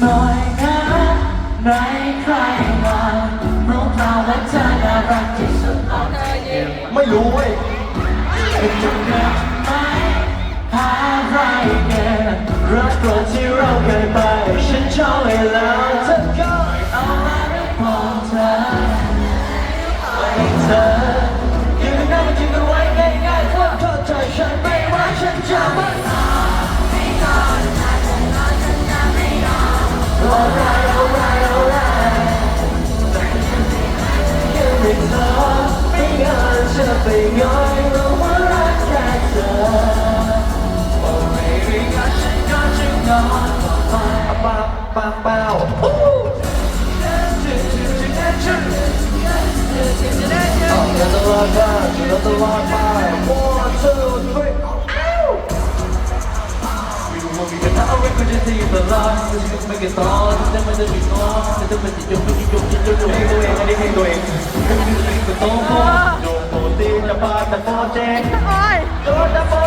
หน่อยนะไหนใครมารู้เปล่าว่าเธอน่ารักที่สุดเอาใจเย็นไม่รู้เว้ยเป็นจุดเริ่มไหมหาใครเกินรักกว่าที่เราเคยไปฉันชอบเลยแล้ว ธอไปย้อยรู้ว่ารักแค่เธอ Oh baby ก็ฉันก็ฉันนอนต่อไปป้าป้าเป้าเอาเงินตลอดไปเงินตลอดไป One two three มีกระทาไว้คุณจะตีตลอดจะยุบไม่กันตอนจะมันจะมีงอจะมันจะยุบไม่ยุบจะยุบตัวเองอันนี้เพลงตัวเอง ตะโปเจโอ้ยโดตะโป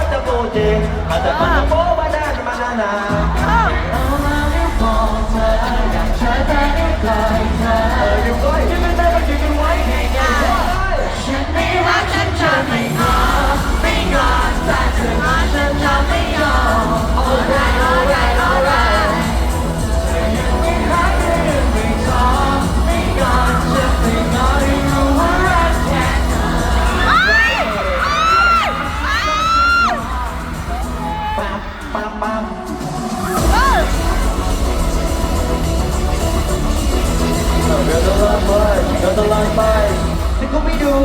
ที่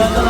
กู